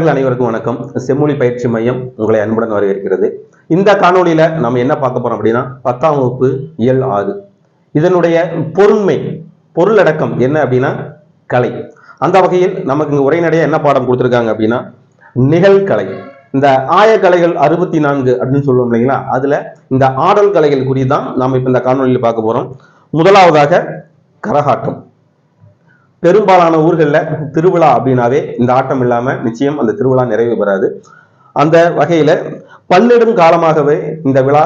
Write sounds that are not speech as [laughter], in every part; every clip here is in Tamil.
நண்பர்கள் அனைவருக்கும் வணக்கம். செம்மொழி பயிற்சி மையம் உங்களை அன்புடன் வரவேற்கிறது. இந்த காணொலியில நம்ம என்ன பார்க்க போறோம் அப்படின்னா பத்தாம் வகுப்பு இயல் ஆறு. இதனுடைய பொருண்மை பொருளடக்கம் என்ன அப்படின்னா கலை. அந்த வகையில் நமக்கு இங்க உரைநடையா என்ன பாடம் கொடுத்துருக்காங்க அப்படின்னா நிகழ்கலை. இந்த ஆயக்கலைகள் அறுபத்தி நான்கு அப்படின்னு சொல்லுவோம் இல்லைங்களா? அதுல இந்த ஆடல் கலைகள் குறித்து தான் நாம இப்ப இந்த காணொலியில் பார்க்க போறோம். முதலாவதாக கரகாட்டம். பெரும்பாலான ஊர்களில் திருவிழா அப்படின்னாவே இந்த ஆட்டம் இல்லாமல் நிச்சயம் அந்த திருவிழா நிறைவு பெறாது. அந்த வகையில் பன்னெடும் காலமாகவே இந்த விழா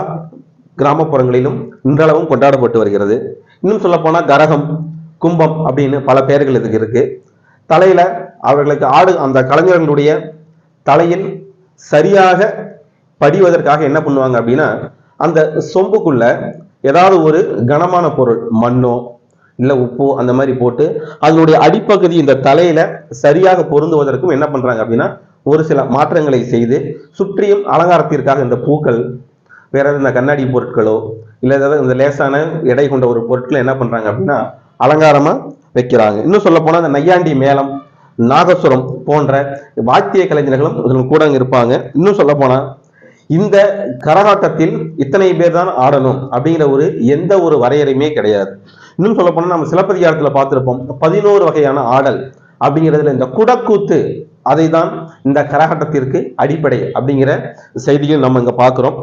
கிராமப்புறங்களிலும் இன்றளவும் கொண்டாடப்பட்டு வருகிறது. இன்னும் சொல்லப்போனால் கரகம் கும்பம் அப்படின்னு பல பெயர்கள் இதுக்கு இருக்கு. தலையில அவர்களுக்கு ஆடு அந்த கலைஞர்களுடைய தலையில் சரியாக படிவதற்காக என்ன பண்ணுவாங்க அப்படின்னா அந்த சொம்புக்குள்ள ஏதாவது ஒரு கனமான பொருள் மண்ணோ இல்லை உப்பு அந்த மாதிரி போட்டு அதனுடைய அடிப்பகுதி இந்த தலையில சரியாக பொருந்துவதற்கும் என்ன பண்றாங்க அப்படின்னா ஒரு சில மாற்றங்களை செய்து சுற்றியும் அலங்காரத்திற்காக இந்த பூக்கள் வேற இந்த கண்ணாடி பொருட்களோ இல்லை ஏதாவது இந்த லேசான எடை கொண்ட ஒரு பொருட்களை என்ன பண்றாங்க அப்படின்னா அலங்காரமா வைக்கிறாங்க. இன்னும் சொல்ல போனால் இந்த நையாண்டி மேளம் நாகசுரம் போன்ற வாத்திய கலைஞர்களும் கூட இருப்பாங்க. இன்னும் சொல்ல போனா இந்த கரகாட்டத்தில் இத்தனை பேர் தான் ஆடணும் அப்படிங்கிற ஒரு எந்த ஒரு வரையறையுமே கிடையாது. இன்னும் சொல்ல போனால் நம்ம சிலப்பதிகாரத்தில் பார்த்திருப்போம் பதினோரு வகையான ஆடல் அப்படிங்கிறதுல இந்த குடக்கூத்து அதை தான் இந்த கரகாட்டத்திற்கு அடிப்படை அப்படிங்கிற செய்தியும் நம்ம இங்க பார்க்குறோம்.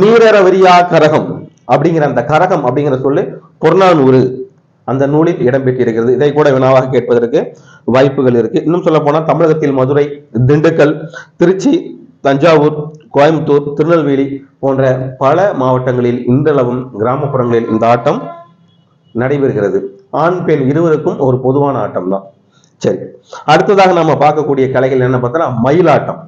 நீரரவரியா கரகம் அப்படிங்கிற அந்த கரகம் அப்படிங்கிற சொல்லு புறநானூறு அந்த நூலில் இடம்பெற்றிருக்கிறது. இதை கூட வினாவாக கேட்பதற்கு வாய்ப்புகள் இருக்கு. இன்னும் சொல்ல போனால் தமிழகத்தில் மதுரை திண்டுக்கல் திருச்சி தஞ்சாவூர் கோயம்புத்தூர் திருநெல்வேலி போன்ற பல மாவட்டங்களில் இன்றளவும் கிராமப்புறங்களில் இந்த ஆட்டம் நடைபெறுகிறது. ஆண் பெண் இருவருக்கும் ஒரு பொதுவான ஆட்டம் தான் சரி. அடுத்ததாக நம்ம பார்க்கக்கூடிய கலைகள் என்ன பார்த்தோம்னா மயிலாட்டம்.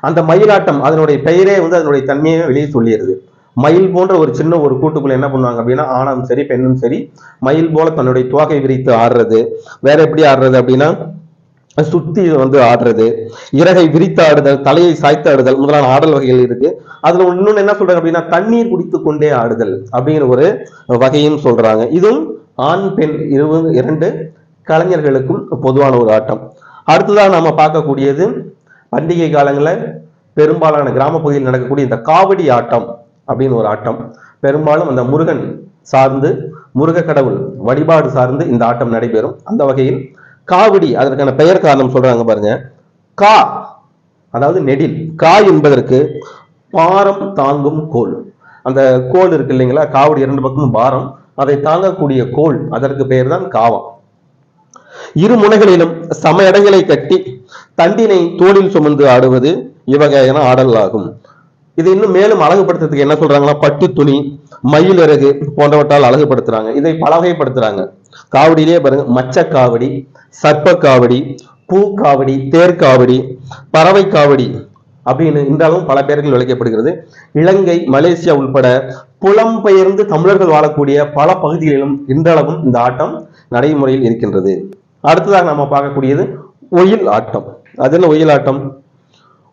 அந்த மயிலாட்டம் அதனுடைய பெயரே வந்து அதனுடைய தன்மையை வெளியே சொல்லிடுது. மயில் போன்ற ஒரு சின்ன ஒரு கூட்டுக்குள்ள என்ன பண்ணுவாங்க அப்படின்னா ஆணும் சரி பெண்ணும் சரி மயில் போல தன்னுடைய துவாகை விரித்து ஆடுறது. வேற எப்படி ஆடுறது அப்படின்னா சுத்தி வந்து ஆடுறது. இறகை விரித்து ஆடுதல் தலையை சாய்த்து ஆடுதல் முதலான ஆடல் வகைகள் இருக்கு. அதுல இன்னொன்னு என்ன சொல்றாங்க அப்படின்னா தண்ணீர் குடித்து கொண்டே ஆடுதல் அப்படிங்கிற ஒரு வகையும் சொல்றாங்க. இதுவும் ஆண் பெண் இருபது இரண்டு கலைஞர்களுக்கும் பொதுவான ஒரு ஆட்டம். அடுத்ததாக நாம பார்க்கக்கூடியது பண்டிகை காலங்களில் பெரும்பாலான கிராம பகுதியில் நடக்கக்கூடிய இந்த காவடி ஆட்டம் அப்படின்னு ஒரு ஆட்டம். பெரும்பாலும் அந்த முருகன் சார்ந்து முருக கடவுள் வழிபாடு சார்ந்து இந்த ஆட்டம் நடைபெறும். அந்த வகையில் காவடி அதற்கான பெயர் காரணம் சொல்றாங்க பாருங்க. கா அதாவது நெடில். கா என்பதற்கு பாரம் தாங்கும் கோல். அந்த கோல் இருக்கு இல்லைங்களா? காவடி இரண்டு பக்கமும் பாரம். அதை தாங்கக்கூடிய கோல் அதற்கு பெயர் தான் காவம் இரு முனைகளிலும் சம இடங்களை கட்டி தண்டினை தோளில் சுமந்து ஆடுவது இவ்வகையான ஆடல் ஆகும் இது இன்னும் மேலும் அழகுபடுத்துறதுக்கு என்ன சொல்றாங்கன்னா பட்டு துணி மயில் இறகு போன்றவற்றால் அழகுபடுத்துறாங்க. இதை பல காவடியிலே காவடியிலேயே பாருங்க மச்ச காவடி சர்ப்ப காவடி பூ காவடி தேர்காவடி பறவை காவடி அப்படின்னு இன்றாலும் பல பேர்கள் விளைக்கப்படுகிறது. இலங்கை மலேசியா உள்பட புலம்பெயர்ந்து தமிழர்கள் வாழக்கூடிய பல பகுதிகளிலும் இன்றளவும் இந்த ஆட்டம் நடைமுறையில் இருக்கின்றது. அடுத்ததாக நம்ம பார்க்கக்கூடியது ஒயில் ஆட்டம். அது என்ன ஒயில் ஆட்டம்?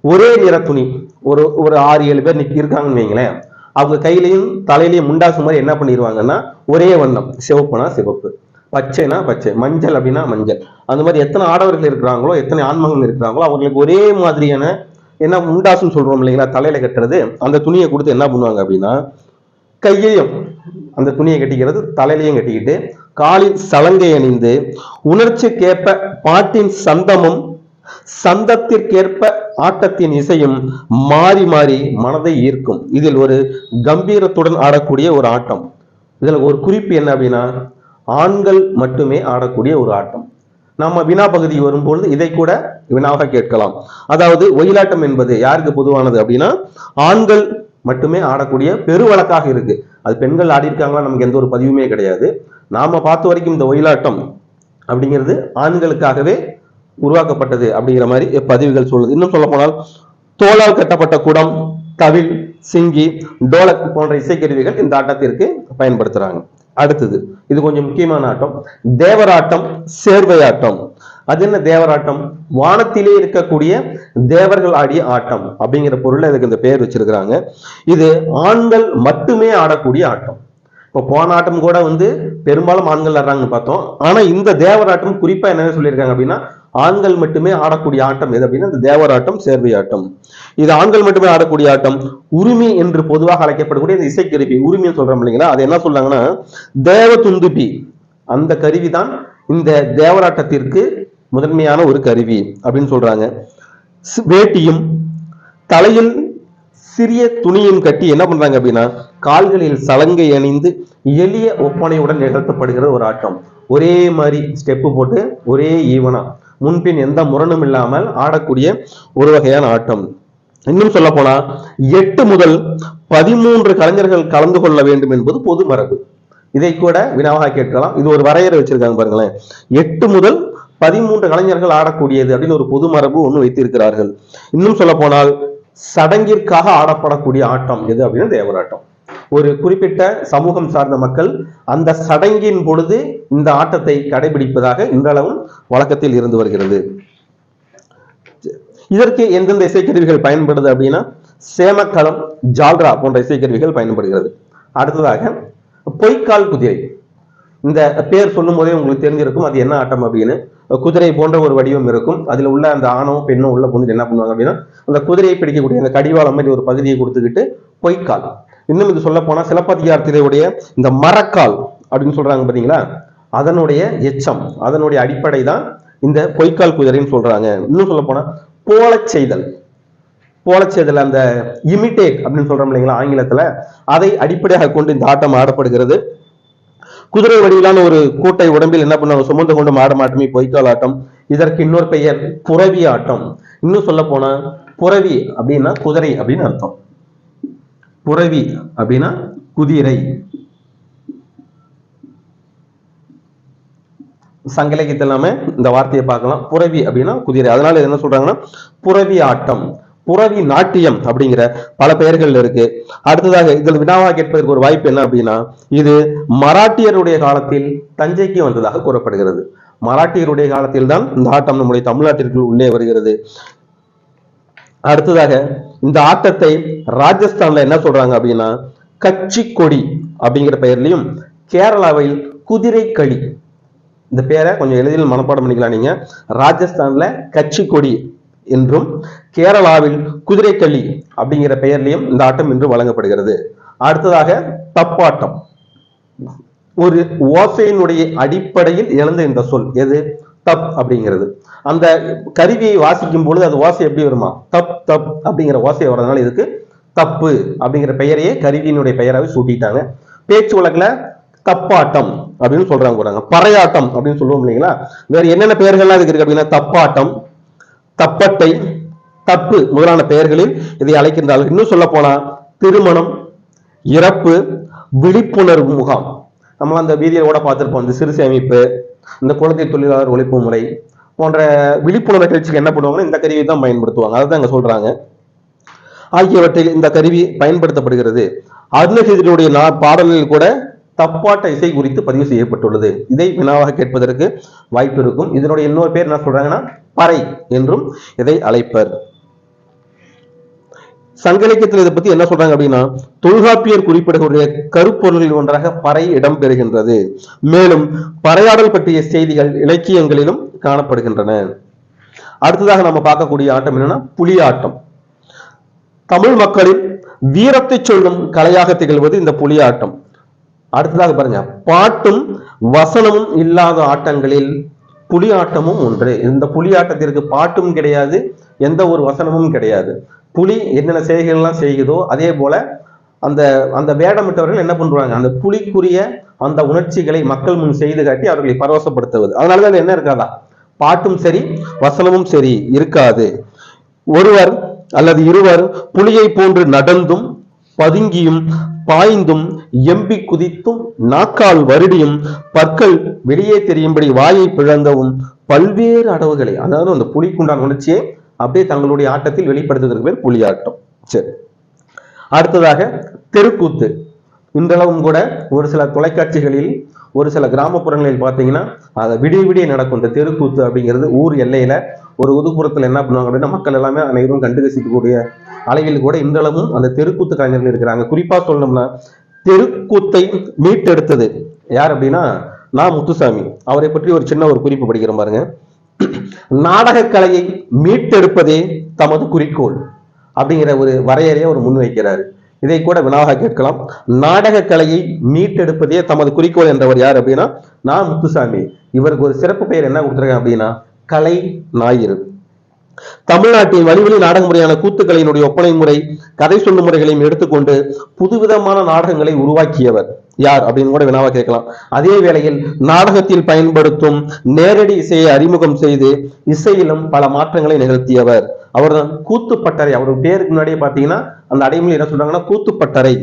ஒரே நிற துணி. ஒரு ஒரு ஆறு ஏழு பேர் நிற்கி இருக்காங்கன்னு வைங்களேன். அவங்க கையிலையும் தலையிலையும் முண்டாசு மாதிரி என்ன பண்ணிடுவாங்கன்னா ஒரே வண்ணம். சிவப்புனா சிவப்பு. பச்சைனா பச்சை மஞ்சள் அப்படின்னா மஞ்சள். அந்த மாதிரி எத்தனை ஆடவர்கள் இருக்கிறாங்களோ எத்தனை ஆண்மகன் இருக்கிறாங்களோ அவங்களுக்கு ஒரே மாதிரியான என்ன முண்டாசுன்னு சொல்றோம் இல்லைங்களா தலையில கட்டுறது அந்த துணியை கொடுத்து என்ன பண்ணுவாங்க அப்படின்னா கையையும் அந்த துணியை கட்டிக்கிறது தலையிலையும் கட்டிக்கிட்டு காலில் சலங்கை அணிந்து உணர்ச்சிக்கேற்ப பாட்டின் சந்தமும் சந்தத்திற்கேற்ப ஆட்டத்தின் இசையும் மாறி மாறி மனதை ஈர்க்கும். இதில் ஒரு கம்பீரத்துடன் ஆடக்கூடிய ஒரு ஆட்டம். இதுல ஒரு குறிப்பு என்ன அப்படின்னா ஆண்கள் மட்டுமே ஆடக்கூடிய ஒரு ஆட்டம். நம்ம வினா பகுதி வரும்பொழுது இதை கூட வினாவாக கேட்கலாம். அதாவது ஒயிலாட்டம் என்பது யாருக்கு பொதுவானது அப்படின்னா ஆண்கள் மட்டுமே ஆடக்கூடிய பெருவழக்காக இருக்கு. அது பெண்கள் ஆடி இருக்காங்களா நமக்கு எந்த ஒரு பதிவுமே கிடையாது. நாம பார்த்த வரைக்கும் இந்த ஒயிலாட்டம் அப்படிங்கிறது ஆண்களுக்காகவே உருவாக்கப்பட்டது அப்படிங்கிற மாதிரி பதிவுகள் சொல்லுது. இன்னும் சொல்ல போனால் தோளால் கட்டப்பட்ட குடம் தவில் சிங்கி டோலக் போன்ற இசைக்கருவிகள் இந்த ஆட்டத்திற்கு பயன்படுத்துறாங்க. அடுத்தது இது கொஞ்சம் முக்கியமான ஆட்டம். தேவராட்டம் சேர்வையாட்டம். அது என்ன தேவராட்டம்? வானத்திலே இருக்கக்கூடிய தேவர்கள் ஆடிய ஆட்டம் அப்படிங்கிற பொருள்ல இதுக்கு இந்த பெயர் வச்சிருக்கிறாங்க. இது ஆண்கள் மட்டுமே ஆடக்கூடிய ஆட்டம். இப்போ போன ஆட்டம் கூட வந்து பெரும்பாலும் ஆண்கள் ஆடுறாங்கன்னு பார்த்தோம். ஆனா இந்த தேவராட்டம் குறிப்பா என்ன சொல்லியிருக்காங்க அப்படின்னா ஆண்கள் மட்டுமே ஆடக்கூடிய ஆட்டம் எது அப்படின்னா இந்த தேவராட்டம் சேர்வை ஆட்டம் இது ஆண்கள் மட்டுமே ஆடக்கூடிய ஆட்டம். உரிமை என்று பொதுவாக அழைக்கப்படக்கூடிய இந்த இசைக்கருவி உரிமைன்னு சொல்றோம் இல்லைங்களா? அது என்ன சொல்றாங்கன்னா தேவ துந்துபி அந்த கருவி தான் இந்த தேவராட்டத்திற்கு முதன்மையான ஒரு கருவி அப்படின்னு சொல்றாங்க. வேட்டியும் தலையில் சிறிய துணியும் கட்டி என்ன பண்றாங்க அப்படின்னா கால்களில் சலங்கை அணிந்து எளிய ஒப்பனையுடன் நிகழ்த்தப்படுகிற ஒரு ஆட்டம். ஒரே மாதிரி ஸ்டெப்பு போட்டு ஒரே ஈவனா முன்பின் எந்த முரணும் இல்லாமல் ஆடக்கூடிய ஒரு வகையான ஆட்டம். இன்னும் சொல்ல போனா எட்டு முதல் பதிமூன்று கலைஞர்கள் கலந்து கொள்ள வேண்டும் என்பது பொது மரபு. இதை கூட வினாவாக கேட்கலாம். இது ஒரு வரையறை வச்சிருக்காங்க பாருங்களேன். எட்டு முதல் பதிமூன்று கலைஞர்கள் ஆடக்கூடியது அப்படின்னு ஒரு பொது மரபு ஒன்று வைத்திருக்கிறார்கள். இன்னும் சொல்ல போனால் சடங்கிற்காக ஆடப்படக்கூடிய ஆட்டம் எது அப்படின்னா தேவராட்டம். ஒரு குறிப்பிட்ட சமூகம் சார்ந்த மக்கள் அந்த சடங்கின் பொழுது இந்த ஆட்டத்தை கடைபிடிப்பதாக இன்றளவும் வழக்கத்தில் இருந்து வருகிறது. இதற்கு எந்தெந்த இசைக்கருவிகள் பயன்படுது அப்படின்னா சேமக்களம் ஜால்ரா போன்ற இசைக்கருவிகள் பயன்படுகிறது. அடுத்ததாக பொய்க்கால் குதிரை. இந்த பேர் சொல்லும் போதே உங்களுக்கு தெரிஞ்சிருக்கும் அது என்ன ஆட்டம் அப்படின்னு. குதிரை போன்ற ஒரு வடிவம் இருக்கும். அதுல உள்ள அந்த ஆணோ பெண்ணோ உள்ள புந்து என்ன பண்ணுவாங்க அப்படின்னா அந்த குதிரையை பிடிக்கக்கூடிய அந்த கடிவாளம் மாதிரி ஒரு பகுதியை கொடுத்துக்கிட்டு பொய்க்கால். இன்னும் இது சொல்ல போனால் சிலப்பதிகாரத்தினுடைய இந்த மரக்கால் அப்படின்னு சொல்றாங்க பார்த்தீங்களா அதனுடைய எச்சம் அதனுடைய அடிப்படை தான் இந்த பொய்க்கால் குதிரைன்னு சொல்றாங்க. இன்னும் சொல்ல போனா போலச் செய்தல். போலச் செய்தல் அந்த இமிட்டேட் அப்படின்னு சொல்றோம் இல்லைங்களா ஆங்கிலத்துல? அதை அடிப்படையாக கொண்டு இந்த ஆட்டம் ஆடப்படுகிறது. குதிரை வடிவிலான ஒரு கூட்டை உடம்பில் என்ன பண்ணுவாங்க? சுமந்து கொண்டு மாட மாட்டமே பொய்க்கால் ஆட்டம். இதற்கு இன்னொரு பெயர் புறவி ஆட்டம். இன்னும் சொல்ல போனா புறவி அப்படின்னா குதிரை அப்படின்னு அர்த்தம். புறவி அப்படின்னா குதிரை. சங்க நாம இந்த வார்த்தையை பார்க்கலாம். புறவி அப்படின்னா குதிரை. அதனால என்ன சொல்றாங்கன்னா புறவி ஆட்டம். புறவி நாட்டியம் அப்படிங்கிற பல பெயர்கள் இருக்கு. அடுத்ததாக இதில் வினாவா கேட்பதற்கு ஒரு வாய்ப்பு என்ன அப்படின்னா இது மராட்டியருடைய காலத்தில் தஞ்சைக்கு வந்ததாக கூறப்படுகிறது. மராட்டியருடைய காலத்தில் தான் இந்த ஆட்டம் நம்முடைய தமிழ்நாட்டிற்குள் உள்ளே வருகிறது. அடுத்ததாக இந்த ஆட்டத்தை ராஜஸ்தான்ல என்ன சொல்றாங்க அப்படின்னா கட்சி கொடி அப்படிங்கிற பெயர்லையும் கேரளாவில் குதிரை களி. இந்த பேரை கொஞ்சம் எளிதில் மனப்பாடம் பண்ணிக்கலாம் நீங்க. ராஜஸ்தான்ல கட்சி கொடி என்றும் கேரளாவில் குதிரைக்களி அப்படிங்கிற பெயர்லையும் இந்த ஆட்டம் இன்று வழங்கப்படுகிறது. அடுத்ததாக தப்பாட்டம். ஒரு ஓசையினுடைய அடிப்படையில் எழுந்த இந்த சொல் எது? தப் அப்படிங்கிறது. அந்த கருவியை வாசிக்கும் பொழுது அது ஓசை எப்படி வருமா? தப் தப் அப்படிங்கிற ஓசை வர்றதுனால இதுக்கு தப்பு அப்படிங்கிற பெயரையே கருவியினுடைய பெயராகவே சூட்டிட்டாங்க. பேச்சு வழக்கில் தப்பாட்டம் அப்படின்னு சொல்றாங்க போறாங்க பறையாட்டம் அப்படின்னு சொல்லுவோம் இல்லைங்களா? வேற என்னென்ன பெயர்கள்லாம் இதுக்கு இருக்கு அப்படின்னா தப்பாட்டம் தப்பட்டை தப்பு முதலான பெயர்களில் இதை அழைக்கின்றார்கள். இன்னும் சொல்ல போனா திருமணம் இறப்பு விழிப்புணர்வு முகாம். நம்ம அந்த வீதியில கூட பார்த்துருப்போம். இந்த சிறு சேமிப்பு இந்த குழந்தை தொழிலாளர் ஒழிப்பு முறை போன்ற விழிப்புணர்வு நிகழ்ச்சிக்கு என்ன பண்ணுவாங்கன்னா இந்த கருவியை தான் பயன்படுத்துவாங்க. அதை தான் சொல்றாங்க. ஆகியவற்றில் இந்த கருவி பயன்படுத்தப்படுகிறது. அருணகிரியுடைய நா பாடலில் கூட தப்பாட்ட இசை குறித்து பதிவு செய்யப்பட்டுள்ளது. இதை வினாவாக கேட்பதற்கு வாய்ப்பு இருக்கும். இதனுடைய இன்னொரு பேர் என்ன சொல்றாங்கன்னா பறை என்றும் இதை அழைப்பர். சங்க இலக்கியத்தில் இதை பத்தி என்ன சொல்றாங்க அப்படின்னா தொல்காப்பியர் குறிப்பிடக்கூடிய கருப்பொருளில் ஒன்றாக பறை இடம்பெறுகின்றது. மேலும் பறையாடல் பற்றிய செய்திகள் இலக்கியங்களிலும் காணப்படுகின்றன. அடுத்ததாக நம்ம பார்க்கக்கூடிய ஆட்டம் என்னன்னா புலியாட்டம். தமிழ் மக்களின் வீரத்தை சொல்லும் கலையாக திகழ்வது இந்த புலியாட்டம். அடுத்ததாக பாருங்க பாட்டும் வசனமும் இல்லாத ஆட்டங்களில் புலியாட்டமும் ஒன்று. இந்த புலியாட்டத்திற்கு பாட்டும் கிடையாது எந்த ஒரு வசனமும் கிடையாது. புலி என்னென்ன செய்கைகள்லாம் செய்கிறதோ அதே போல அந்த அந்த வேடமிட்டவர்கள் என்ன பண்றாங்க? அந்த புலிக்குரிய அந்த உணர்ச்சிகளை மக்கள் முன் செய்து காட்டி அவர்களை பரவசப்படுத்துவது. அதனாலதான் என்ன இருக்காதா? பாட்டும் சரி வசனமும் சரி இருக்காது. ஒருவர் அல்லது இருவர் புலியை போன்று நடந்தும் பதுங்கியும் பாய்ந்தும் எம்பி குதித்தும் நாக்கால் வருடியும் பற்கள் வெளியே தெரியும்படி வாயை பிழந்தவும் பல்வேறு அடவுகளை அதாவது அந்த புலிக்குண்டான உணர்ச்சியை அப்படியே தங்களுடைய ஆட்டத்தில் வெளிப்படுத்துவதற்கு பேர் புலியாட்டம். சரி. அடுத்ததாக தெருக்கூத்து. இன்றளவும் கூட ஒரு சில தொலைக்காட்சிகளில் ஒரு சில கிராமப்புறங்களில் பார்த்தீங்கன்னா அதை விடிய விடிய நடக்கும். இந்த தெருக்கூத்து அப்படிங்கிறது ஊர் எல்லையில ஒரு ஒதுக்குப்புறத்தில் என்ன பண்ணுவாங்க அப்படின்னா மக்கள் எல்லாமே அனைவரும் கண்டு கசிக்கக்கூடிய அளவில் கூட இன்றளவும் அந்த தெருக்கூத்து கலைஞர்கள் இருக்கிறாங்க. குறிப்பா சொல்லணும்னா தெருக்கூத்தை மீட்டெடுத்தது யார் அப்படின்னா நான் முத்துசாமி. அவரை பற்றி ஒரு சின்ன ஒரு குறிப்பு படிக்கிறேன் பாருங்க. நாடக கலையை மீட்டெடுப்பதே தமது குறிக்கோள் அப்படிங்கிற ஒரு வரையறையை அவர் முன்வைக்கிறார். இதை கூட வினாவாக கேட்கலாம். நாடகக் கலையை மீட்டெடுப்பதே தமது குறிக்கோள் என்றவர் யார் அப்படின்னா நான் முத்துசாமி. இவருக்கு ஒரு சிறப்பு பெயர் என்ன கொடுத்துருக்கேன் அப்படின்னா கலை ஞாயிறு தமிழ்நாட்டின் வழிவழி நாடக முறையான கூத்துக்களினுடைய ஒப்பனை முறை கதை சொல்லும் முறைகளையும் எடுத்துக்கொண்டு புதுவிதமான நாடகங்களை உருவாக்கியவர். யார் அப்படின்னு கூட வினாவா கேட்கலாம். அதே வேளையில் நாடகத்தில் பயன்படுத்தும் நேரடி இசையை அறிமுகம் செய்து இசையிலும் பல மாற்றங்களை நிகழ்த்தியவர். அவர்தான் கூத்துப்பட்டறை. அவர் பேருக்கு முன்னாடியே பாத்தீங்கன்னா அந்த அடைமொழி என்ன சொல்றாங்கன்னா கூத்துப்பட்டறை.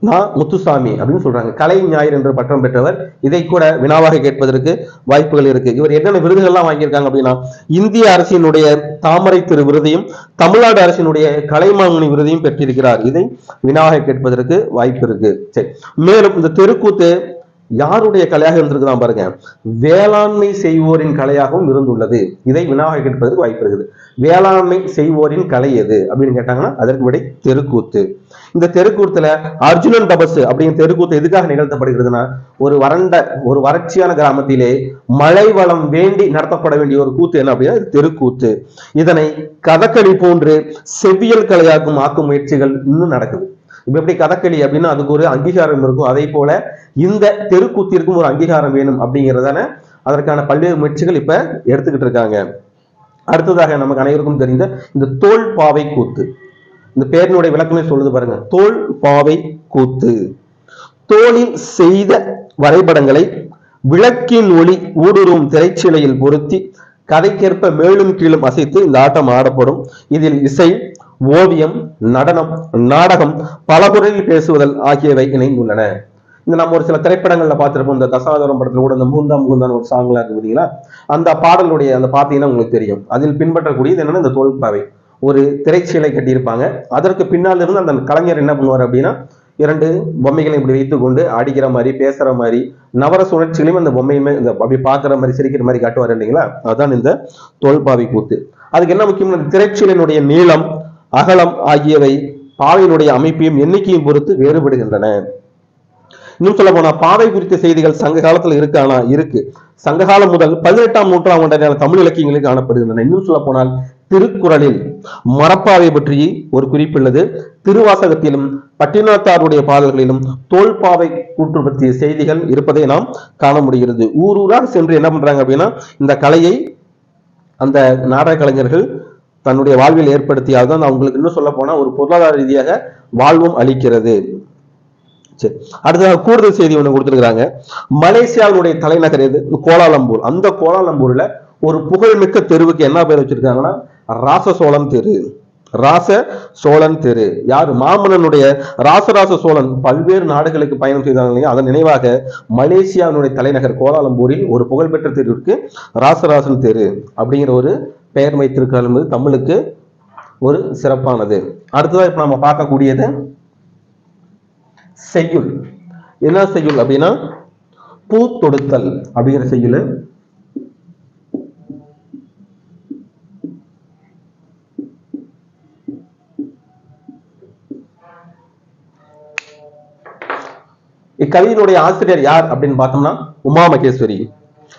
நான் முத்துசாமி அப்படின்னு சொல்றாங்க. கலை ஞாயிறு என்ற பட்டம் பெற்றவர். இதை கூட வினாவாக கேட்பதற்கு வாய்ப்புகள் இருக்கு. இவர் என்னென்ன விருதுகள்லாம் வாங்கியிருக்காங்க அப்படின்னா இந்திய அரசினுடைய தாமரை திரு விருதையும் தமிழ்நாடு அரசினுடைய கலைமாமணி விருதையும் பெற்றிருக்கிறார். இதை வினாவாக கேட்பதற்கு வாய்ப்பு இருக்கு. சரி. மேலும் இந்த தெருக்கூத்து யாருடைய கலையாக இருந்திருக்குதான் பாருங்க. வேளாண்மை செய்வோரின் கலையாகவும் இருந்துள்ளது. இதை வினாவாக கேட்பதற்கு வாய்ப்பு இருக்குது. வேளாண்மை செய்வோரின் கலை எது அப்படின்னு கேட்டாங்கன்னா அதற்கு விடை தெருக்கூத்து. இந்த தெருக்கூத்துல அர்ஜுனன் தபசு அப்படிங்கிற தெருக்கூத்து எதுக்காக நிகழ்த்தப்படுகிறதுனா ஒரு வறண்ட ஒரு வறட்சியான கிராமத்திலே மழை வளம் வேண்டி நடத்தப்பட வேண்டிய ஒரு கூத்து என்ன அப்படின்னா இது தெருக்கூத்து. இதனை கதகளி போன்று செவ்வியல் கலையாக்கும் ஆக்கும் முயற்சிகள் இன்னும் நடக்குது. இப்ப எப்படி கதகளி அப்படின்னா அதுக்கு ஒரு அங்கீகாரம் இருக்கும். அதே போல இந்த தெருக்கூத்திற்கும் ஒரு அங்கீகாரம் வேணும் அப்படிங்கிறதான அதற்கான பல்வேறு முயற்சிகள் இப்ப எடுத்துக்கிட்டு இருக்காங்க. அடுத்ததாக நமக்கு அனைவருக்கும் தெரிந்த இந்த தோல் பாவை கூத்து. இந்த பேரினுடைய விளக்கமே சொல்லுது பாருங்க. தோல் பாவை கூத்து. தோலில் செய்த வரைபடங்களை விளக்கின் ஒளி ஊடுருவும் திரைச்சிலையில் பொருத்தி கதைக்கேற்ப மேலும் கீழும் அசைத்து இந்த ஆட்டம் ஆடப்படும். இதில் இசை ஓவியம் நடனம் நாடகம் பலகுறையில் பேசுவதல் ஆகியவை இணைந்துள்ளன. இந்த நம்ம ஒரு சில திரைப்படங்கள்ல பார்த்திருப்போம். இந்த தசாவதாரம் படத்துல கூட இந்த மூந்தா மூந்தான் ஒரு சாங்லாம் இருக்கு பார்த்தீங்களா அந்த பாடலுடைய அந்த பார்த்தீங்கன்னா உங்களுக்கு தெரியும். அதில் பின்பற்றக்கூடியது என்னன்னா இந்த தோல்பாவை ஒரு திரைச்சீலை கட்டியிருப்பாங்க. அதற்கு பின்னால் இருந்து அந்த கலைஞர் என்ன பண்ணுவார் அப்படின்னா இரண்டு பொம்மைகளை இப்படி வைத்துக்கொண்டு அடிக்கிற மாதிரி பேசுற மாதிரி நவர சுழற்சிகளையும் அந்த பொம்மையுமே இந்த அப்படி பார்க்குற மாதிரி சிரிக்கிற மாதிரி காட்டுவார் இல்லைங்களா? அதுதான் இந்த தோல்பாவை கூத்து. அதுக்கு என்ன முக்கியம் இந்த திரைச்சீலினுடைய நீளம் அகலம் ஆகியவை பாவையினுடைய அமைப்பையும் எண்ணிக்கையும் பொறுத்து வேறுபடுகின்றன. இன்னும் சொல்ல போனா பாவை குறித்த செய்திகள் சங்க காலத்துல இருக்கானா இருக்கு. சங்ககாலம் முதல் பதினெட்டாம் நூற்றாம் தமிழ் இலக்கியங்களில் காணப்படுகின்றன. இன்னும் சொல்ல போனால் திருக்குறளில் மரப்பாவை பற்றி ஒரு குறிப்புள்ளது திருவாசகத்திலும் பட்டினத்தாருடைய பாடல்களிலும் தோல்பாவை கூற்று பற்றிய செய்திகள் இருப்பதை நாம் காண முடிகிறது. ஊர் ஊராக சென்று என்ன பண்றாங்க அப்படின்னா இந்த கலையை அந்த நாடக கலைஞர்கள் தன்னுடைய வாழ்வில் ஏற்படுத்தியால்தான் அவங்களுக்கு இன்னும் சொல்ல போனா ஒரு பொருளாதார ரீதியாக வாழ்வும் அளிக்கிறது. சரி. அடுத்ததாக கூடுதல் செய்தி ஒண்ணு கொடுத்திருக்கிறாங்க. மலேசியாவுடைய தலைநகர் எது? கோலாலம்பூர். அந்த கோலாலம்பூர்ல ஒரு புகழ்மிக்க தெருவுக்கு என்ன பேர் வச்சிருக்காங்கன்னா ராச சோழன் தெரு. ராச சோழன் தெரு. யார்? மாமன்னனுடைய ராசராச சோழன் பல்வேறு நாடுகளுக்கு பயணம் செய்தாங்க இல்லையா? அதன் நினைவாக மலேசியாவினுடைய தலைநகர் கோலாலம்பூரில் ஒரு புகழ்பெற்ற தெருவிற்கு ராசராசன் தெரு அப்படிங்கிற ஒரு பெயர் வைத்திருக்கார் என்பது தமிழுக்கு ஒரு சிறப்பானது. அடுத்ததாக இப்போ நம்ம பார்க்கக்கூடியது செய்யுள். என்ன செய்யுள் அப்படின்னா பூ தொடுத்தல் அப்படிங்கிற செய்யுள். இக்கவியினுடைய ஆசிரியர் யார் அப்படின்னு பார்த்தோம்னா உமா மகேஸ்வரி.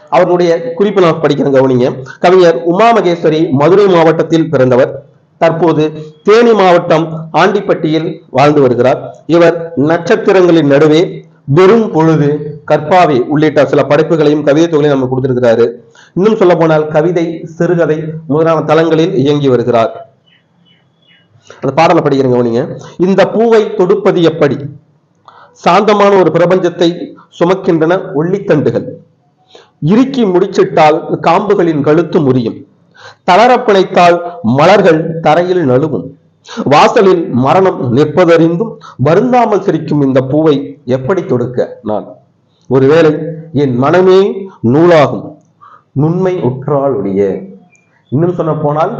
அவர்களுடைய குறிப்பு நான் படிக்கிறேன் கவனிங்க. கவிஞர் உமா மகேஸ்வரி மதுரை மாவட்டத்தில் பிறந்தவர். தற்போது தேனி மாவட்டம் ஆண்டிப்பட்டியில் வாழ்ந்து வருகிறார். இவர் நட்சத்திரங்களின் நடுவே வெறும் பொழுது கற்பாவை உள்ளிட்ட சில படைப்புகளையும் கவிதை தொகையும் நம்ம கொடுத்திருக்கிறாரு. இன்னும் சொல்ல போனால் கவிதை சிறுகதை முதலான தளங்களில் இயங்கி வருகிறார். அந்த பாடலை படிக்கிறேன் கவனிங்க. இந்த பூவை தொடுப்பது எப்படி? சாந்தமான ஒரு பிரபஞ்சத்தை சுமக்கின்றன ஒள்ளித்தண்டுகள். இறுக்கி முடிச்சிட்டால் காம்புகளின் கழுத்து முறியும். தளரப்பிணைத்தால் மலர்கள் தரையில் நழுவும். வாசலில் மரணம் நிற்பதறிந்தும் வருந்தாமல் சிரிக்கும் இந்த பூவை எப்படி தொடுக்க நான்? ஒருவேளை என் மனமே நூலாகும். நுண்மை உற்றால் இன்னும் சொல்ல போனால்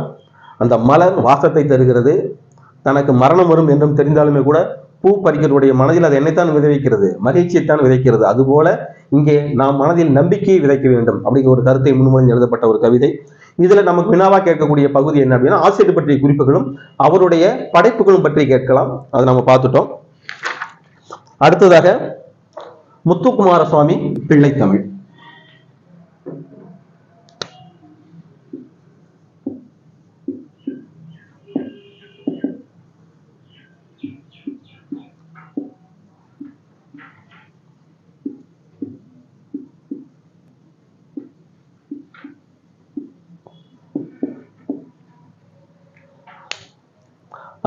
அந்த மலர் வாசத்தை தருகிறது. தனக்கு மரணம் வரும் என்றும் தெரிந்தாலுமே கூட பூ பறிக்கிறதுடைய மனதில் அது என்னைத்தான் விதைக்கிறது மகிழ்ச்சியைத்தான் விதைக்கிறது. அதுபோல இங்கே நாம் மனதில் நம்பிக்கையை விதைக்க வேண்டும் அப்படிங்கிற ஒரு கருத்தை முன்மொழிந்து எழுதப்பட்ட ஒரு கவிதை. இதுல நமக்கு வினாவா கேட்கக்கூடிய பகுதி என்ன அப்படின்னா ஆசிரியர் பற்றிய குறிப்புகளும் அவருடைய படைப்புகளும் பற்றி கேட்கலாம். அதை நம்ம பார்த்துட்டோம். அடுத்ததாக முத்துக்குமாரசுவாமி பிள்ளைத்தமிழ்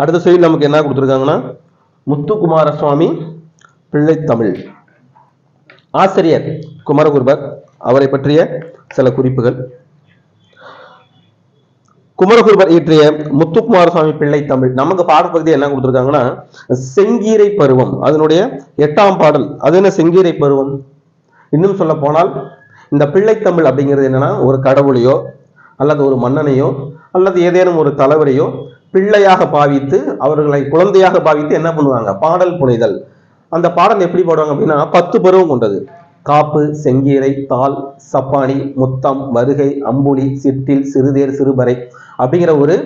அடுத்த சைடு நமக்கு என்ன கொடுத்துருக்காங்கன்னா முத்துக்குமார சுவாமி பிள்ளைத்தமிழ் ஆசிரியர் குமரகுருபர் அவரை பற்றிய சில குறிப்புகள். குமரகுருபர் இயற்றிய முத்துக்குமாரசுவாமி பிள்ளை தமிழ் நமக்கு பாடப்பகுதி என்ன கொடுத்துருக்காங்கன்னா செங்கீரை பருவம் அதனுடைய எட்டாம் பாடல். அது என்ன செங்கீரை பருவம்? இன்னும் சொல்ல போனால் இந்த பிள்ளைத்தமிழ் அப்படிங்கிறது என்னன்னா ஒரு கடவுளையோ அல்லது ஒரு மன்னனையோ அல்லது ஏதேனும் ஒரு தலைவரையோ பிள்ளையாக பாவித்து அவர்களை குழந்தையாக பாவித்து என்ன பண்ணுவாங்க? பாடல் புனைதல். அந்த பாடல் எப்படி பாடுவாங்க அப்படின்னா பத்து பருவம் கொண்டது. காப்பு செங்கீரை தாள் சப்பானி முத்தம் வருகை அம்புலி சிற்றில் சிறுதேர் சிறுபறை அப்படிங்கிற ஒரு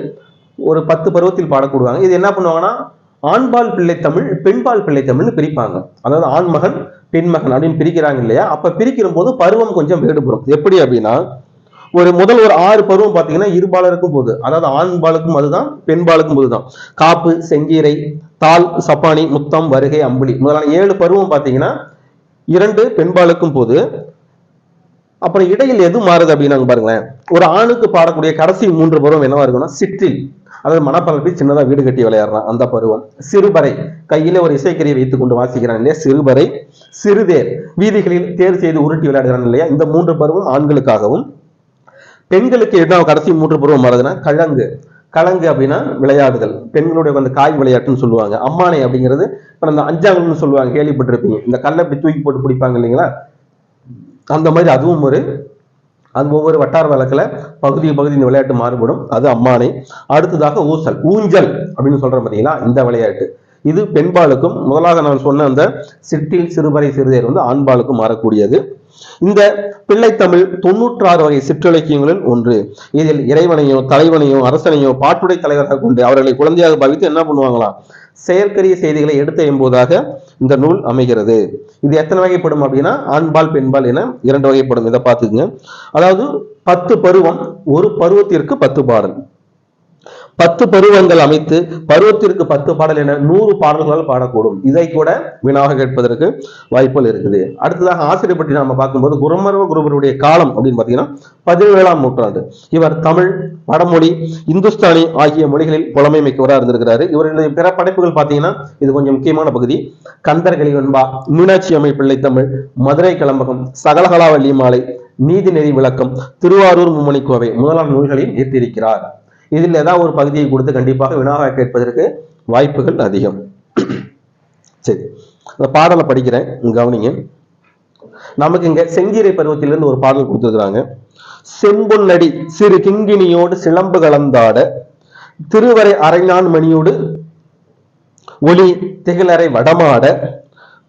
ஒரு பத்து பருவத்தில் பாடக்கூடுவாங்க. இது என்ன பண்ணுவாங்கன்னா ஆண்பால் பிள்ளை தமிழ் பெண்பால் பிள்ளை தமிழ்னு பிரிப்பாங்க. அதாவது ஆண்மகன் பெண்மகன் அப்படின்னு பிரிக்கிறாங்க இல்லையா? அப்ப பிரிக்கிற போது பருவம் கொஞ்சம் வேறுபடும். எப்படி அப்படின்னா ஒரு முதல் ஒரு ஆறு பருவம் பார்த்தீங்கன்னா இருபாலருக்கும் போது அதாவது ஆண்பாலுக்கும் அதுதான் பெண்பாலுக்கும் போதுதான் காப்பு செங்கீரை தாள் சப்பானி முத்தம் வருகை அம்புலி முதலான ஏழு பருவம் பார்த்தீங்கன்னா இரண்டு பெண்பாலுக்கும் போது அப்புறம் இடையில் எது மாறுது அப்படின்னு பாருங்களேன். ஒரு ஆணுக்கு பாடக்கூடிய கடைசி மூன்று பருவம் என்னவா இருக்கும்னா சிற்றில். அதாவது மனப்பரப்பி சின்னதா வீடு கட்டி விளையாடுறான் அந்த பருவம். சிறுபறை. கையில ஒரு இசைக்கரியை வைத்துக் கொண்டு வாசிக்கிறான் இல்லையா? சிறுபறை. சிறுதேர். வீதிகளில் தேர் செய்து உருட்டி விளையாடுகிறான் இல்லையா? இந்த மூன்று பருவம் ஆண்களுக்காகவும் பெண்களுக்கு என்ன கடைசி மூன்று பருவம் வருதுன்னா கழங்கு. கலங்கு அப்படின்னா விளையாடுதல். பெண்களுடைய அந்த காய் விளையாட்டுன்னு சொல்லுவாங்க. அம்மானை அப்படிங்கிறது இப்போ அந்த அஞ்சாங்கல்னு சொல்லுவாங்க. கேள்விப்பட்டிருப்பீங்க. இந்த கல்லை இப்படி தூக்கி போட்டு பிடிப்பாங்க இல்லைங்களா? அந்த மாதிரி அதுவும் ஒரு அது ஒவ்வொரு வட்டார வழக்கில் பகுதி பகுதி இந்த விளையாட்டு மாறுபடும். அது அம்மானை. அடுத்ததாக ஊசல். ஊஞ்சல் அப்படின்னு சொல்கிற பார்த்தீங்களா இந்த விளையாட்டு. இது பெண்பாலுக்கும் முதலாக நான் சொன்ன அந்த சிட்டில் சிறுபறை சிறுதேர் வந்து ஆண்பாலுக்கும் மாறக்கூடியது. இந்த பிள்ளைத்தமிழ் தொன்னூற்றாறு வகை சிற்றிலக்கியங்களில் ஒன்று. இதில் இறைவனையோ தலைவனையோ அரசனையோ பாட்டுடை தலைவராக கொண்டு அவர்களை குழந்தையாக பாவித்து என்ன பண்ணுவாங்களாம் செயற்கரிய செய்திகளை எடுத்து எம்போதாக இந்த நூல் அமைகிறது. இது எத்தனை வகைப்படும் அப்படின்னா ஆண்பால் பெண்பால் என இரண்டு வகைப்படும். இதை பார்த்துக்குங்க. அதாவது பத்து பருவம் ஒரு பருவத்திற்கு பத்து பாடல். பத்து பருவங்கள் அமைத்து பருவத்திற்கு பத்து பாடல் என நூறு பாடல்களால் பாடக்கூடும். இதை கூட வீணாக கேட்பதற்கு வாய்ப்புகள் இருக்குது. அடுத்ததாக ஆசிரியர் பற்றி நாம பார்க்கும்போது குருமரவ குருவருடைய காலம் அப்படின்னு பார்த்தீங்கன்னா பதினேழாம் நூற்றாண்டு. இவர் தமிழ் வடமொழி இந்துஸ்தானி ஆகிய மொழிகளில் புலமை மிக்கவராக இருந்திருக்கிறாரு. இவருடைய பிற படைப்புகள் பார்த்தீங்கன்னா இது கொஞ்சம் முக்கியமான பகுதி. கந்தர்களி வெண்பா மீனாட்சி அம்மை பிள்ளை தமிழ் மதுரை கலம்பகம் சகலகலாவல்லி மாலை நீதிநெறி விளக்கம் திருவாரூர் மும்மணி கோவை முதலாம் நூல்களையும் ஈர்த்திருக்கிறார் இதில் ஏதாவது ஒரு பகுதியை கொடுத்து கண்டிப்பாக வினாவாக கேட்பதற்கு வாய்ப்புகள் அதிகம். சரி அந்த பாடலை படிக்கிறேன் கவனிங்க. நமக்கு இங்க செங்கீரை பருவத்திலிருந்து ஒரு பாடல் கொடுத்துருக்காங்க செம்பொன்னடி சிறு கிங்கினியோடு சிலம்பு கலந்தாட திருவரை அரைஞான் மணியோடு ஒளி திகழரை வடமாட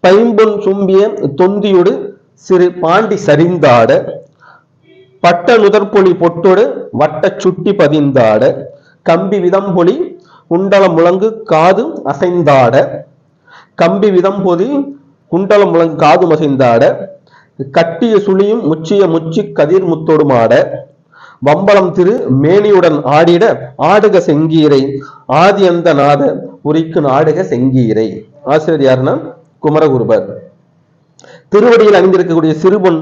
பைம்பொன் சும்பிய தொந்தியோடு சிறு பாண்டி சரிந்தாட பட்ட நுதற்பொலி பொட்டொடு வட்ட சுட்டி பதிந்தாட கம்பி விதம்பொலி குண்டல முழங்கு காது அசைந்தாட கம்பி விதம்பொலி குண்டல முழங்கு காது அசைந்தாட கட்டிய சுழியும் முச்சிய முச்சி கதிர் முத்தொடுமாட வம்பளம் திரு மேனியுடன் ஆடிட ஆடுக செங்கீரை ஆதி அந்த நாத உரிக்கு நாடுக செங்கீரை. ஆசிரியர் யாருன்னா? குமரகுருபர். திருவடியில் அணிந்திருக்கக்கூடிய சிறுபொன்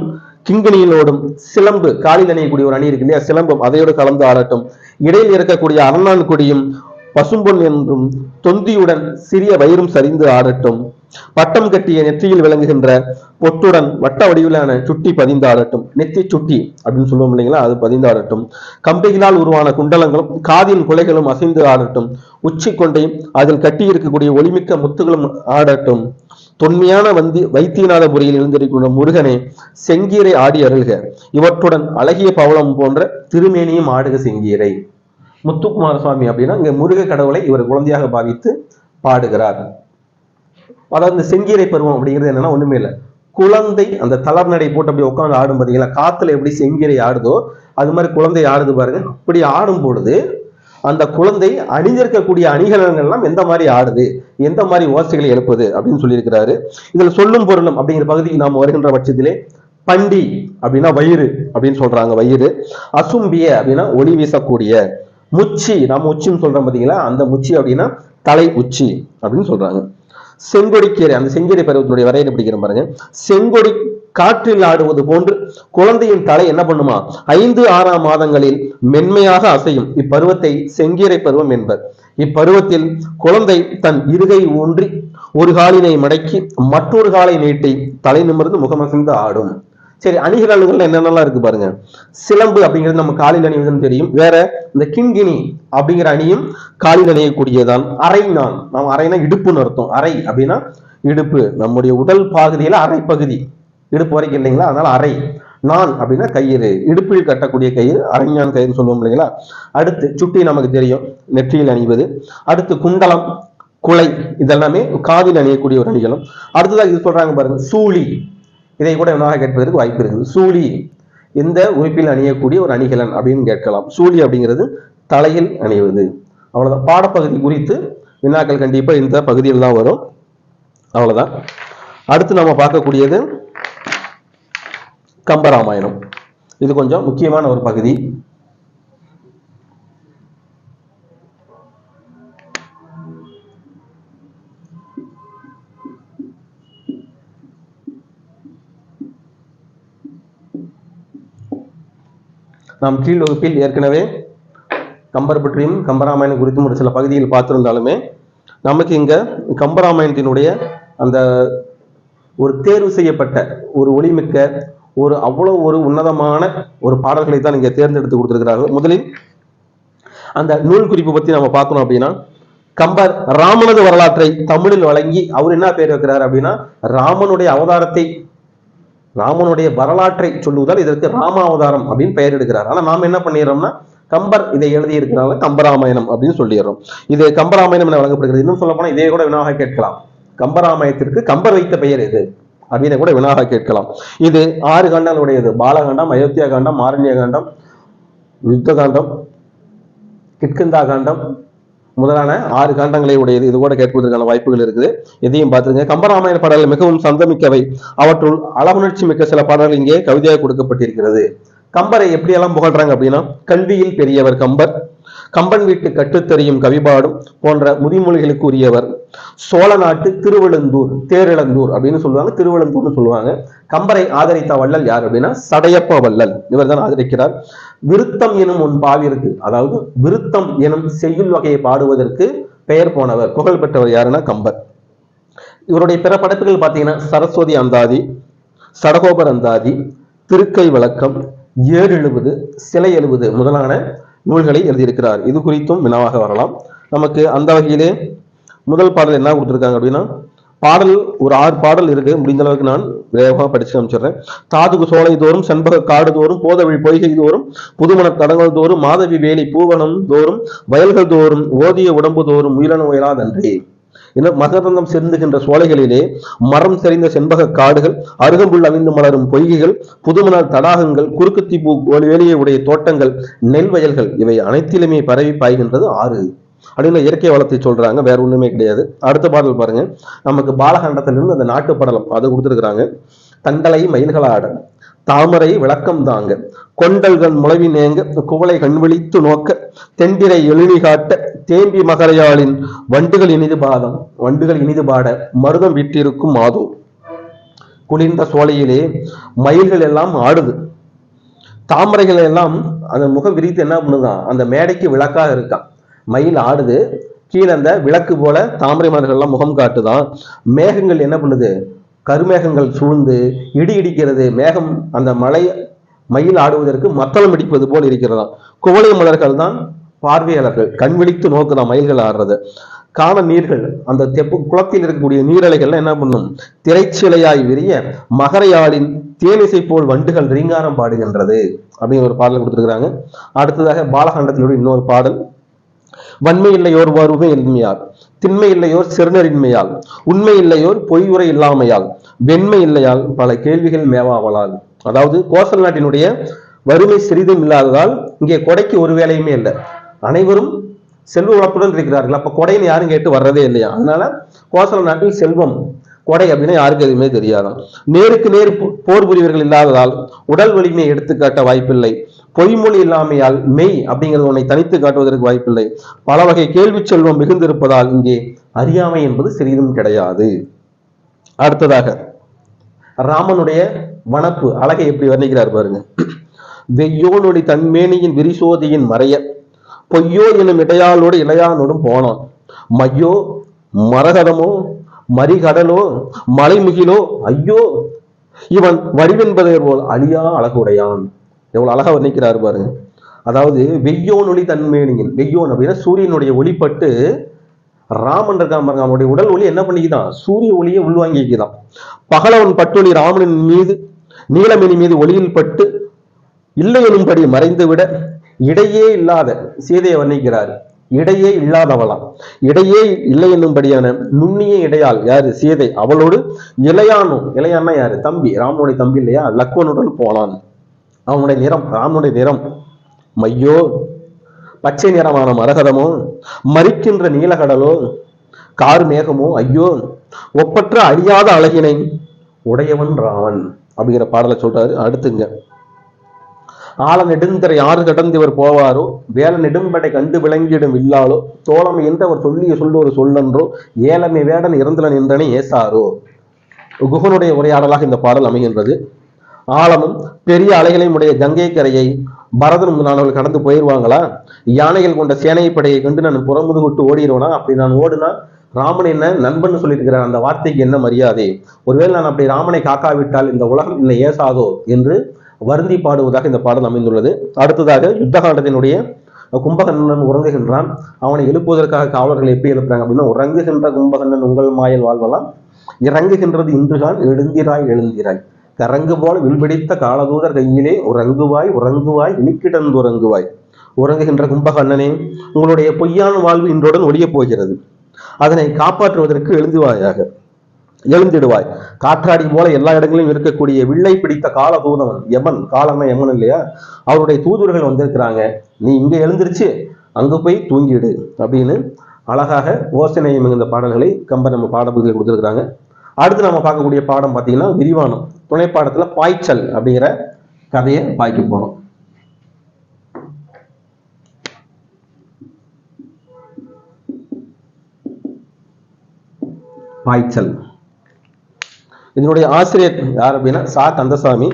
கிங்கிணியிலோடும் சிலம்பு காலில் அணியக்கூடிய ஒரு அணி இருக்கு இல்லையா? சிலம்பம் அதையோடு கலந்து ஆடட்டும். இடையில் இருக்கக்கூடிய அரண்ணான் கொடியும் பசும்பொன் என்றும் தொந்தியுடன் சிறிய வயிறும் சரிந்து ஆடட்டும். பட்டம் கட்டிய நெற்றியில் விளங்குகின்ற பொட்டுடன் வட்ட வடிவிலான சுட்டி பதிந்தாடட்டும் நெத்தி சுட்டி அப்படின்னு சொல்லுவோம் இல்லைங்களா? அது பதிந்தாடட்டும் கம்பிகளால் உருவான குண்டலங்களும் காதின் குலைகளும் அசைந்து ஆடட்டும். உச்சி கொண்டையும் அதில் கட்டி இருக்கக்கூடிய ஒளிமிக்க முத்துகளும் ஆடட்டும். தொன்மையான வந்தி வைத்தியநாதபுரியில் எழுந்திருக்கின்ற முருகனே செங்கீரை ஆடி அருள்க. இவற்றுடன் அழகிய பவளம் போன்ற திருமேனியும் ஆடுக செங்கீரை. முத்துக்குமார சுவாமி அப்படின்னா இங்க முருக கடவுளை இவர் குழந்தையாக பாவித்து பாடுகிறார். அதாவது இந்த செங்கீரை பருவம் அப்படிங்கிறது என்னன்னா ஒண்ணுமே இல்லை. குழந்தை அந்த தளர் நடை போட்டு அப்படி உட்காந்து ஆடும் பாத்தீங்களா? காத்துல எப்படி செங்கீரை ஆடுதோ அது மாதிரி குழந்தை ஆடுது பாருங்க. இப்படி ஆடும் பொழுது அந்த குழந்தை அணிந்திருக்கக்கூடிய அணிகலன்கள்லாம் எந்த மாதிரி ஆடுது எந்த மாதிரி ஓசைகளை எழுப்புது அப்படின்னு சொல்லியிருக்கிறாரு. இதுல சொல்லும் பொருளும் அப்படிங்கிற பகுதிக்கு நாம் வருகின்ற பட்சத்திலே பண்டி அப்படின்னா வயிறு அப்படின்னு சொல்றாங்க வயிறு. அசும்பிய அப்படின்னா ஒளி வீசக்கூடிய. முச்சி நம்ம உச்சின்னு சொல்றோம் பார்த்தீங்களா? அந்த முச்சி அப்படின்னா தலை உச்சி அப்படின்னு சொல்றாங்க. செங்கொடிக்கீரை அந்த செங்கொடி பருவத்தினுடைய வரையறை பிடிக்கிற பாருங்க. செங்கொடி காற்றில் ஆடுவது போன்று குழந்தையின் தலை என்ன பண்ணுமா? ஐந்து ஆறாம் மாதங்களில் மென்மையாக அசையும். இப்பருவத்தை செங்கீரை பருவம் என்பர். இப்பருவத்தில் குழந்தை தன் இருகை ஊன்றி ஒரு காலினை மடக்கி மற்றொரு காலை நீட்டி தலை நிமிர்ந்து முகமசிந்து ஆடும். சரி அணிகள் என்னென்னலாம் இருக்கு பாருங்க. சிலம்பு அப்படிங்கிறது நம்ம காலில் அணிவதுன்னு தெரியும். வேற இந்த கிண்கிணி அப்படிங்கிற அணியும் காலில் அணியக்கூடியதான் அரை நான் நாம் அரைனா இடுப்புன்னு அர்த்தம். அரை அப்படின்னா இடுப்பு. நம்முடைய உடல் பகுதியில அரை பகுதி இடுப்பு வரைக்கும் இல்லைங்களா? அதனால அரை நான் அப்படின்னா கயிறு இடுப்பில் கட்டக்கூடிய கயிறு அரைஞான் கயிறு சொல்லுவோம் இல்லைங்களா? அடுத்து சுட்டி நமக்கு தெரியும் நெற்றியில் அணிவது. அடுத்து குண்டலம் குலை இதெல்லாமே காதில் அணியக்கூடிய ஒரு அணிகளும். அடுத்ததாக இது சொல்றாங்க பாருங்க சூழி இதை கூட வினாக கேட்பதற்கு வாய்ப்பு இருக்குது. சூழி எந்த உறுப்பில் அணியக்கூடிய ஒரு அணிகலன் அப்படின்னு கேட்கலாம். சூழி அப்படிங்கிறது தலையில் அணிவது. அவ்வளவுதான். பாடப்பகுதி குறித்து வினாக்கள் கண்டிப்பா இந்த பகுதியில் தான் வரும். அவ்வளவுதான். அடுத்து நம்ம பார்க்கக்கூடியது கம்பராமாயணம். இது கொஞ்சம் முக்கியமான ஒரு பகுதி. நாம் கீழ் வகுப்பில் ஏற்கனவே கம்பர் பற்றியும் கம்பராமாயணம் குறித்தும் ஒரு சில பகுதியில் பார்த்திருந்தாலுமே நமக்கு இங்க கம்பராமாயணத்தினுடைய அந்த ஒரு தேர்வு செய்யப்பட்ட ஒரு ஒளிமிக்க ஒரு அவ்வளவு ஒரு உன்னதமான ஒரு பாடல்களை தான் இங்க தேர்ந்தெடுத்து கொடுத்திருக்கிறார்கள். முதலில் அந்த நூல் குறிப்பு பத்தி நம்ம பார்க்கணும் அப்படின்னா கம்பர் ராமனது வரலாற்றை தமிழில் வழங்கி அவர் என்ன பேர் வைக்கிறார் அப்படின்னா ராமனுடைய அவதாரத்தை ராமனுடைய வரலாற்றை சொல்லுவதால் இதற்கு ராம அவதாரம் அப்படின்னு பெயர் எடுக்கிறார். ஆனா நாம என்ன பண்ணிடுறோம்னா கம்பர் இதை எழுதி இருக்கிறனால கம்பராமாயணம் அப்படின்னு சொல்லிடுறோம். இது கம்பராமாயணம் என வழங்கப்படுகிறது. இன்னும் சொல்ல போனா இதே கூட வினாக கேட்கலாம். கம்பராமாயணத்திற்கு கம்பர் வைத்த பெயர் எது? அப்படின்னு கூட வினாக கேட்கலாம். இது ஆறு காண்டங்களுடையது. பாலகாண்டம் அயோத்தியா காண்டம் மாரண்ய காண்டம் யுத்த காண்டம் கிட்கிந்தா காண்டம் முதலான ஆறு காண்டங்களை உடையது. இது கூட கேட்பதற்கான வாய்ப்புகள் இருக்குது. இதையும் பார்த்துருங்க. கம்பராமாயண பாடல்கள் மிகவும் சந்தமிக்கவை. அவற்றுள் அளவுணர்ச்சி மிக்க சில பாடல்கள் இங்கே கவிதையாக கொடுக்கப்பட்டிருக்கிறது. கம்பரை எப்படியெல்லாம் புகழ்றாங்க அப்படின்னா கல்வியில் பெரியவர் கம்பர் கம்பன் வீட்டு கட்டுத்தெறியும் கவிபாடும் போன்ற முதிமொழிகளுக்கு உரியவர் சோழ நாட்டு திருவெழுந்தூர் தேரிழந்தூர் அப்படின்னு சொல்லுவாங்க. திருவெழுந்தூர்னு சொல்லுவாங்க. கம்பரை ஆதரித்த வள்ளல் யார் அப்படின்னா சடையப்ப வள்ளல். இவர் தான் ஆதரிக்கிறார். விருத்தம் எனும் ஒன் பாவிற்கு அதாவது விருத்தம் எனும் செய்யுள் வகையை பாடுவதற்கு பெயர் போனவர் புகழ் பெற்றவர் யாருன்னா கம்பர். இவருடைய பிற படைப்புகள் பார்த்தீங்கன்னா சரஸ்வதி அந்தாதி சடகோபர் அந்தாதி திருக்கை வழக்கம் ஏழு எழுபது சிலை எழுபது முதலான நூல்களை எழுதியிருக்கிறார். இது குறித்தும் வினாவாக வரலாம். நமக்கு அந்த வகையிலே முதல் பாடல் என்ன கொடுத்துருக்காங்க அப்படின்னா பாடல் ஒரு ஆறு பாடல் இருக்கு. முடிந்த அளவுக்கு நான் வேகமாக படிச்சு காமிச்சிடுறேன் தாதுகு சோலை தோறும் செண்பக காடு தோறும் போதவழி பொய்கை தோறும் புதுமண தடங்கள் தோறும் மாதவி வேலி பூவனம் தோறும் வயல்கள் தோறும் ஓதிய உடம்பு தோறும் உயிரன உயராதன்றே என மகரந்தம் செருந்துகின்ற சோலைகளிலே மரம் செறிந்த செண்பக காடுகள் அருகம்புல் அவிந்து மலரும் பொய்கைகள் புதுமணல் தடாகங்கள் குறுக்குத்தி பூ வேலியை உடைய தோட்டங்கள் நெல் வயல்கள் இவை அனைத்திலுமே பரவி பாய்கின்றது ஆறு. அப்படின்னு இயற்கை வளத்தை சொல்றாங்க வேற ஒண்ணுமே கிடையாது. அடுத்த பாடல் பாருங்க. நமக்கு பாலகண்டத்திலிருந்து அந்த நாட்டு படலம் அதை கொடுத்துருக்குறாங்க. தண்டலை மயில்களாட தாமரை விளக்கம் தாங்க கொண்டல்கள் முளவி நேங்க குவளை கண்விழித்து நோக்க தெண்டிரை எழுநி காட்ட தேம்பி மகரையாளின் வண்டுகள் இனிது பாதம் வண்டுகள் இனிது பாட மருதம் விட்டிருக்கும் மாதோ. குளிர்ந்த சோலையிலே மயில்கள் எல்லாம் ஆடுது. தாமரைகள் எல்லாம் அந்த முகம் விரித்து என்ன பண்ணுதான் அந்த மேடைக்கு விளக்காக இருக்கான் மயில் ஆடுது. கீழே அந்த விளக்கு போல தாமரை மலர்கள் எல்லாம் முகம் காட்டுதான் மேகங்கள் என்ன பண்ணுது? கருமேகங்கள் சூழ்ந்து இடி இடிக்கிறது. மேகம் அந்த மலை மயில் ஆடுவதற்கு மத்தளம் இடிப்பது போல் இருக்கிறதா குவளை மலர்கள் தான் பார்வையாளர்கள் கண் விழித்து நோக்குதான் மயில்கள் ஆடுறது. காண நீர்கள் அந்த தெப்பு குளத்தில் இருக்கக்கூடிய நீரலைகள்லாம் என்ன பண்ணும்? திரைச்சிலையாய் விரிய மகரையாளின் தேனிசை போல் வண்டுகள் ரீங்காரம் பாடுகின்றது அப்படின்னு ஒரு பாடல் கொடுத்துருக்குறாங்க. அடுத்ததாக பாலகாண்டத்தினுடைய இன்னொரு பாடல். வன்மை இல்லையோர் வருவே இன்மையால் திண்மை இல்லையோர் சிறுநரின்மையால் உண்மை இல்லையோர் பொய் உரை இல்லாமையால் வெண்மை இல்லையால் பல கேள்விகள் மேவாவலால். அதாவது கோசல் நாட்டினுடைய வறுமை சிறிதும் இல்லாததால் இங்கே கொடைக்கு ஒரு வேலையுமே இல்லை. அனைவரும் செல்வ வளத்துடன் இருக்கிறார்கள். அப்போ கொடைன்னு யாரும் கேட்டு வர்றதே இல்லையா? அதனால கோசல நாட்டில் செல்வம் கொடை அப்படின்னா யாருக்கு எதுவுமே தெரியாதாம் நேருக்கு நேர் போ- போர் புரிவர்கள் இல்லாததால் உடல் வலிமையை எடுத்துக்காட்ட வாய்ப்பில்லை. பொய்மொழி இல்லாமையால் மெய் அப்படிங்கிறது உன்னை தனித்து காட்டுவதற்கு வாய்ப்பில்லை. பல வகை கேள்வி செல்வம் மிகுந்திருப்பதால் இங்கே அறியாமை என்பது சிறிதும் கிடையாது. அடுத்ததாக ராமனுடைய வனப்பு அழகை எப்படி வர்ணிக்கிறார் பாருங்க. [clears throat] வெய்யோனுடைய தன்மேனியின் விரிசோதியின் மறைய பொய்யோ எனும் இடையாளோடு இளையானோடும் போனான் மையோ மரகதமோ மறிகடலோ மலைமுகிலோ ஐயோ இவன் வடிவென்பதை போல் அழியா அழகுடையான். எவ்வளவு அழகா வர்ணிக்கிறார் பாருங்க. அதாவது வெய்யோனொளி தன்மேனியின் வெய்யோன் அப்படின்னா சூரியனுடைய ஒளிப்பட்டு ராமன் இருக்கான் பாருங்க அவனுடைய உடல் ஒளி என்ன பண்ணிக்குதான்? சூரிய ஒளியை உள்வாங்கிக்குதான். பகலவன் பட்டொளி ராமனின் மீது நீலமணி மீது ஒளியில் பட்டு இல்லை எனும்படி மறைந்து விட இடையே இல்லாத சீதையை வர்ணிக்கிறார். இடையே இல்லாதவளாம். இடையே இல்லை என்னும்படியான நுண்ணிய இடையால் யாரு? சீதை. அவளோடு இளையானும் இளையான்னா யாரு? தம்பி. ராமனுடைய தம்பி இல்லையா? லக்வனுடன் போனான். அவனுடைய நிறம் ராமனுடைய நிறம். மையோ பச்சை நிறமான மரகதமோ மறிக்கின்ற நீலகடலோ கார் மேகமோ ஐயோ ஒப்பற்ற அழியாத அழகினை உடையவன் ராமன். அப்படிங்கிற பாடலை சொல்றாரு. அடுத்துங்க. ஆழ நெடுந்தரை யாரு கடந்து இவர் போவாரோ? வேலை நெடும்படை கண்டு விளங்கிடும் இல்லாலோ தோழமை என்ற அவர் சொல்லிய சொல்ல ஒரு சொல்லன்றோ? ஏழமை வேடன் இறந்துல நின்றனே ஏசாரோ? குகனுடைய உரையாடலாக இந்த பாடல் அமைகின்றது. ஆழமும் பெரிய அலைகளையும் உடைய கங்கை கரையை பரதன் முதலானவர்கள் கடந்து போயிருவாங்களா? யானைகள் கொண்ட சேனை படையை கண்டு நான் புறமுது விட்டு ஓடிடுவேனா? அப்படி நான் ஓடுனா ராமன் என்ன நண்பன் சொல்லியிருக்கிறார். அந்த வார்த்தைக்கு என்ன மரியாதை? ஒருவேளை நான் அப்படி ராமனை காக்காவிட்டால் இந்த உலகம் என்னை ஏசாதோ? என்று வருந்தி பாடுவதாக இந்த பாடல் அமைந்துள்ளது. அடுத்ததாக யுத்தகாண்டத்தினுடைய கும்பகண்ணன் உறங்குகின்றான். அவனை எழுப்புவதற்காக காவலர்கள் எப்படி எழுப்புறாங்க அப்படின்னா உறங்குகின்ற கும்பகண்ணன் உங்கள் மாயல் வாழ்வலாம். இறங்குகின்றது இன்றுதான் எழுந்திராய் எழுந்திராய். கரங்கு போல வில்பிடித்த காலதூதர் கையிலே உறங்குவாய் உறங்குவாய் இனிக்கிடந்து உறங்குவாய் உறங்குகின்ற கும்பகண்ணனே உங்களுடைய பொய்யான வாழ்வு இன்றுடன் ஒழியப் போகிறது. அதனை காப்பாற்றுவதற்கு எழுந்துவாயாக. எழுந்திடுவாய். காற்றாடி போல எல்லா இடங்களிலும் இருக்கக்கூடிய வில்லை பிடித்த கால தூதவன் யமன் காலம்னா யமன் இல்லையா? அவருடைய தூதுவர்கள் வந்திருக்கிறாங்க. நீ இங்க எழுந்திருச்சு அங்க போய் தூங்கிடு அப்படின்னு அழகாக ஓசனை மிகுந்த பாடல்களை கம்பர் நம்ம பாடப்பகுதியில் கொடுத்துருக்குறாங்க. அடுத்து நம்ம பார்க்கக்கூடிய பாடம் பார்த்தீங்கன்னா விரிவானம் துணை பாடத்துல பாய்ச்சல் அப்படிங்கிற கதையை பாய்க்க போறோம். பாய்ச்சல். இதனுடைய ஆசிரியர் யார் அப்படின்னா சா. கந்தசாமி.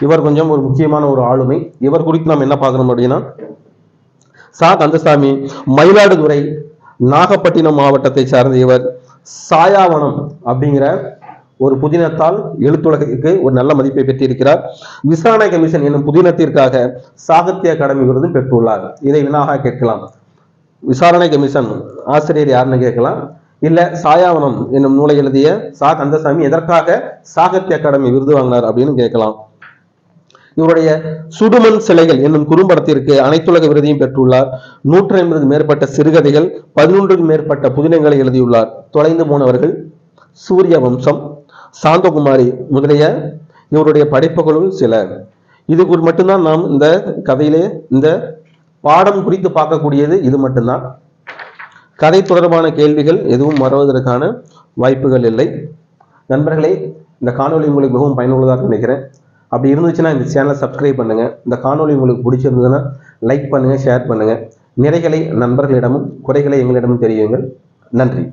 இவர் கொஞ்சம் ஒரு முக்கியமான ஒரு ஆளுமை. இவர் குறித்து நாம் என்ன பார்க்கணும் அப்படின்னா சா. கந்தசாமி மயிலாடுதுறை நாகப்பட்டினம் மாவட்டத்தை சார்ந்த இவர் சாயாவனம் அப்படிங்கிற ஒரு புதினத்தால் எழுத்துலகிற்கு ஒரு நல்ல மதிப்பை பெற்றிருக்கிறார். விசாரணை கமிஷன் என்னும் புதினத்திற்காக சாகித்ய அகாடமி விருதும் பெற்றுள்ளார். இதை வினாக கேட்கலாம். விசாரணை கமிஷன் ஆசிரியர் யாருன்னு கேட்கலாம். இல்ல சாயாவனம் என்னும் நூலை எழுதிய சா கந்தசாமி எதற்காக சாகித்ய அகாடமி விருது வாங்கினார் அப்படின்னு கேட்கலாம். இவருடைய சுடுமண் சிலைகள் என்னும் குறும்படத்திற்கு அனைத்துலக விருதையும் பெற்றுள்ளார். நூற்றி ஐம்பது மேற்பட்ட சிறுகதைகள் பதினொன்றுக்கும் மேற்பட்ட புதினங்களை எழுதியுள்ளார். தொலைந்து போனவர்கள் சூரிய வம்சம் சாந்தகுமாரி முதலிய இவருடைய படைப்புகளுள் சில இது மட்டும்தான் நாம் இந்த கதையிலே இந்த பாடம் குறித்து பார்க்கக்கூடியது இது மட்டும்தான். கதை தொடர்பான கேள்விகள் எதுவும் வருவதற்கான வாய்ப்புகள் இல்லை. நண்பர்களே இந்த காணொளி உங்களுக்கு மிகவும் பயனுள்ளதாக நினைக்கிறேன். அப்படி இருந்துச்சுன்னா இந்த சேனலை சப்ஸ்கிரைப் பண்ணுங்கள் இந்த காணொலி உங்களுக்கு பிடிச்சிருந்ததுன்னா லைக் பண்ணுங்கள் ஷேர் பண்ணுங்கள் நிறைகளை நண்பர்களிடமும் குறைகளை எங்களிடமும் தெரியுங்கள் நன்றி.